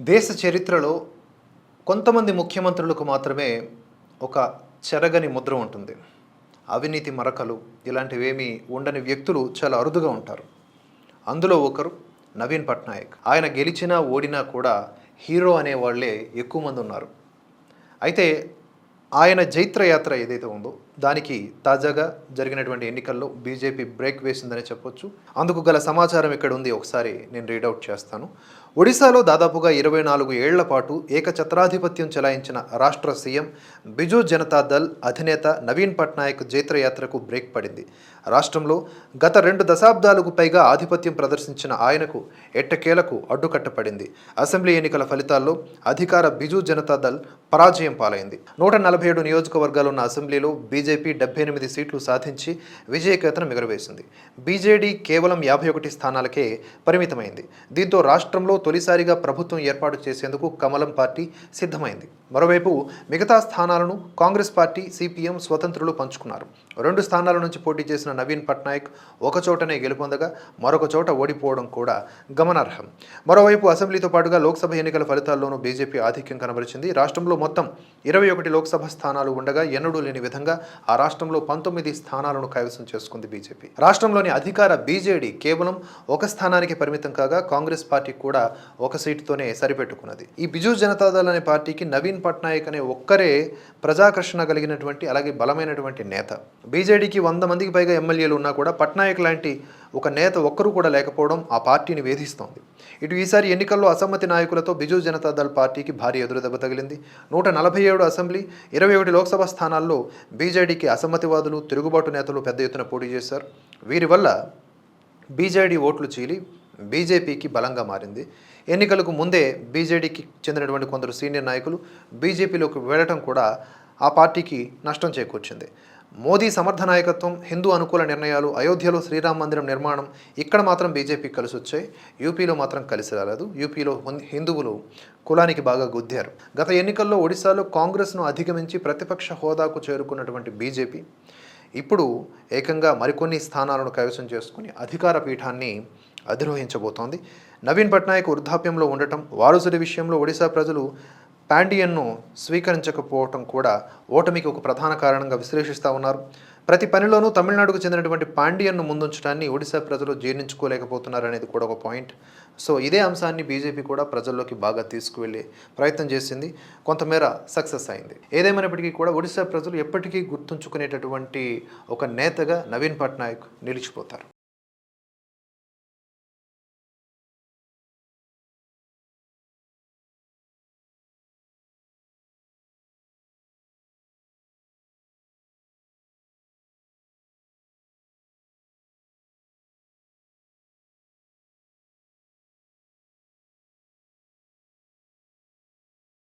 దేశ చరిత్రలో కొంతమంది ముఖ్యమంత్రులకు మాత్రమే ఒక చెరగని ముద్ర ఉంటుంది. అవినీతి మరకలు ఇలాంటివేమీ ఉండని వ్యక్తులు చాలా అరుదుగా ఉంటారు. అందులో ఒకరు నవీన్ పట్నాయక్. ఆయన గెలిచినా ఓడినా కూడా హీరో అనే వాళ్ళే ఎక్కువ మంది ఉన్నారు. అయితే ఆయన జైత్రయాత్ర ఏదైతే ఉందో దానికి తాజాగా జరిగినటువంటి ఎన్నికల్లో బీజేపీ బ్రేక్ వేసిందని చెప్పొచ్చు. అందుకు గల సమాచారం ఇక్కడ ఉంది. ఒకసారి నేను రీడౌట్ చేస్తాను. ఒడిశాలో దాదాపుగా ఇరవై నాలుగు ఏళ్ళ పాటు ఏకఛత్రాధిపత్యం చెలాయించిన రాష్ట్ర సీఎం బిజు జనతా దళ్ అధినేత నవీన్ పట్నాయక్ జైత్రయాత్రకు బ్రేక్ పడింది. రాష్ట్రంలో గత రెండు దశాబ్దాలకు పైగా ఆధిపత్యం ప్రదర్శించిన ఆయనకు ఎట్టకేలకు అడ్డుకట్టపడింది అసెంబ్లీ ఎన్నికల ఫలితాల్లో అధికార బిజు జనతా దళ్ పరాజయం పాలైంది. నూట నలభై ఏడు నియోజకవర్గాలు ఉన్న అసెంబ్లీలో బీజేపీ డెబ్బై ఎనిమిది సీట్లు సాధించి విజయకేతనం ఎగురవేసింది. బీజేడీ కేవలం యాభై ఒకటి స్థానాలకే పరిమితమైంది. దీంతో రాష్ట్రంలో తొలిసారిగా ప్రభుత్వం ఏర్పాటు చేసేందుకు కమలం పార్టీ సిద్ధమైంది. మరోవైపు మిగతా స్థానాలను కాంగ్రెస్ పార్టీ సిపిఎం స్వతంత్రులు పంచుకున్నారు. రెండు స్థానాల నుంచి పోటీ చేసిన నవీన్ పట్నాయక్ ఒకచోటనే గెలుపొందగా మరొక చోట ఓడిపోవడం కూడా గమనార్హం. మరోవైపు అసెంబ్లీతో పాటుగా లోక్సభ ఎన్నికల ఫలితాల్లోనూ బీజేపీ ఆధిక్యం కనబరిచింది. రాష్ట్రంలో మొత్తం ఇరవై ఒకటి లోక్సభ స్థానాలు ఉండగా ఎన్నడూ లేని విధంగా ఆ రాష్ట్రంలో పంతొమ్మిది స్థానాలను కైవసం చేసుకుంది బీజేపీ. రాష్ట్రంలోని అధికార బీజేడీ కేవలం ఒక స్థానానికి పరిమితం కాగా కాంగ్రెస్ పార్టీ కూడా ఒక సీటుతోనే సరిపెట్టుకున్నది. ఈ బిజు జనతాదళ్ అనే పార్టీకి నవీన్ పట్నాయక్ అనే ఒక్కరే ప్రజాకర్షణ కలిగినటువంటి అలాగే బలమైనటువంటి నేత. బీజేడీకి వంద మందికి పైగా ఎమ్మెల్యేలు ఉన్నా కూడా పట్నాయక్ లాంటి ఒక నేత ఒక్కరు కూడా లేకపోవడం ఆ పార్టీని వేధిస్తోంది. ఇటు ఈసారి ఎన్నికల్లో అసమ్మతి నాయకులతో బిజు జనతాదళ్ పార్టీకి భారీ ఎదురుదెబ్బ తగిలింది. నూట నలభై ఏడు అసెంబ్లీ ఇరవై ఒకటి లోక్సభ స్థానాల్లో బీజేడీకి అసమ్మతివాదులు తిరుగుబాటు నేతలు పెద్ద ఎత్తున పోటీ చేశారు. వీరి వల్ల బీజేడీ ఓట్లు చీలి బీజేపీకి బలంగా మారింది. ఎన్నికలకు ముందే బీజేడీకి చెందినటువంటి కొందరు సీనియర్ నాయకులు బీజేపీలోకి వెళ్ళటం కూడా ఆ పార్టీకి నష్టం చేకూర్చింది. మోదీ సమర్థ నాయకత్వం హిందూ అనుకూల నిర్ణయాలు అయోధ్యలో శ్రీరామ మందిరం నిర్మాణం ఇక్కడ మాత్రం బీజేపీకి కలిసి వచ్చాయి. యూపీలో మాత్రం కలిసి రాలేదు. యూపీలో హిందువులు కులానికి బాగా గుద్దారు. గత ఎన్నికల్లో ఒడిశాలో కాంగ్రెస్ను అధిగమించి ప్రతిపక్ష హోదాకు చేరుకున్నటువంటి బీజేపీ ఇప్పుడు ఏకంగా మరికొన్ని స్థానాలను కైవసం చేసుకుని అధికార పీఠాన్ని అధిరోహించబోతోంది. నవీన్ పట్నాయక్ వృద్ధాప్యంలో ఉండటం వారసుడి విషయంలో ఒడిశా ప్రజలు పాండియన్ను స్వీకరించకపోవటం కూడా ఓటమికి ఒక ప్రధాన కారణంగా విశ్లేషిస్తూ ఉన్నారు. ప్రతి పనిలోనూ తమిళనాడుకు చెందినటువంటి పాండియన్ను ముందుంచడాన్ని ఒడిశా ప్రజలు జీర్ణించుకోలేకపోతున్నారు అనేది కూడా ఒక పాయింట్. సో ఇదే అంశాన్ని బీజేపీ కూడా ప్రజల్లోకి బాగా తీసుకువెళ్ళే ప్రయత్నం చేసింది. కొంతమేర సక్సెస్ అయింది. ఏదేమైనప్పటికీ కూడా ఒడిశా ప్రజలు ఎప్పటికీ గుర్తుంచుకునేటటువంటి ఒక నేతగా నవీన్ పట్నాయక్ నిలిచిపోతారు.